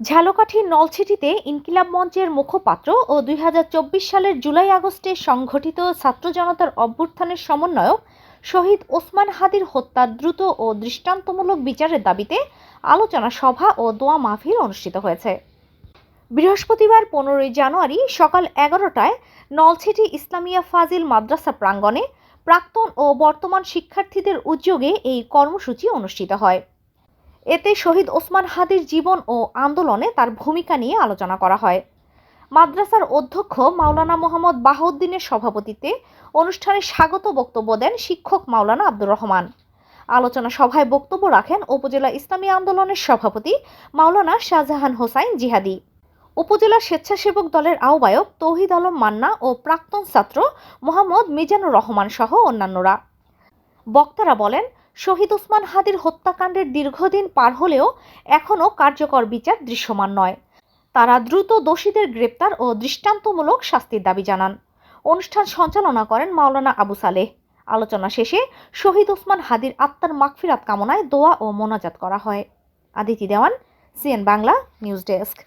ঝালকাঠির নলছিটিতে ইনকিলাব মঞ্চের মুখপাত্র ও দুই হাজার চব্বিশ সালের জুলাই আগস্টে সংঘটিত ছাত্র জনতার অভ্যুত্থানের সমন্বয়ক শহীদ ওসমান হাদির হত্যা দ্রুত ও দৃষ্টান্তমূলক বিচারের দাবিতে আলোচনা সভা ও দোয়া মাহফিল অনুষ্ঠিত হয়েছে। বৃহস্পতিবার পনেরোই জানুয়ারি সকাল এগারোটায় নলছিটি ইসলামিয়া ফাজিল মাদ্রাসা প্রাঙ্গণে প্রাক্তন ও বর্তমান শিক্ষার্থীদের উদ্যোগে এই কর্মসূচি অনুষ্ঠিত হয়। এতে শহীদ ওসমান হাদির জীবন ও আন্দোলনে তার ভূমিকা নিয়ে আলোচনা করা হয়। মাদ্রাসার অধ্যক্ষ মাওলানা মোহাম্মদ বাহাউদ্দিনের সভাপতিত্বে অনুষ্ঠানে স্বাগত বক্তব্য দেন শিক্ষক মাওলানা আব্দুর রহমান। আলোচনা সভায় বক্তব্য রাখেন উপজেলা ইসলামী আন্দোলনের সভাপতি মাওলানা শাহজাহান হোসাইন জিহাদি। উপজেলা স্বেচ্ছাসেবক দলের আহ্বায়ক তৌহিদ আলম মান্না ও প্রাক্তন ছাত্র মোহাম্মদ মিজানুর রহমান সহ অন্যান্যরা। বক্তারা বলেন শহীদ ওসমান হাদির হত্যাকাণ্ডের দীর্ঘদিন পার হলেও এখনও কার্যকর বিচার দৃশ্যমান নয়। তারা দ্রুত দোষীদের গ্রেপ্তার ও দৃষ্টান্তমূলক শাস্তির দাবি জানান। অনুষ্ঠান সঞ্চালনা করেন মাওলানা আবু সালেহ। আলোচনা শেষে শহীদ ওসমান হাদির আত্মার মাগফিরাত কামনায় দোয়া ও মোনাজাত করা হয়। Aditi Dewan, C N Bangla, news desk.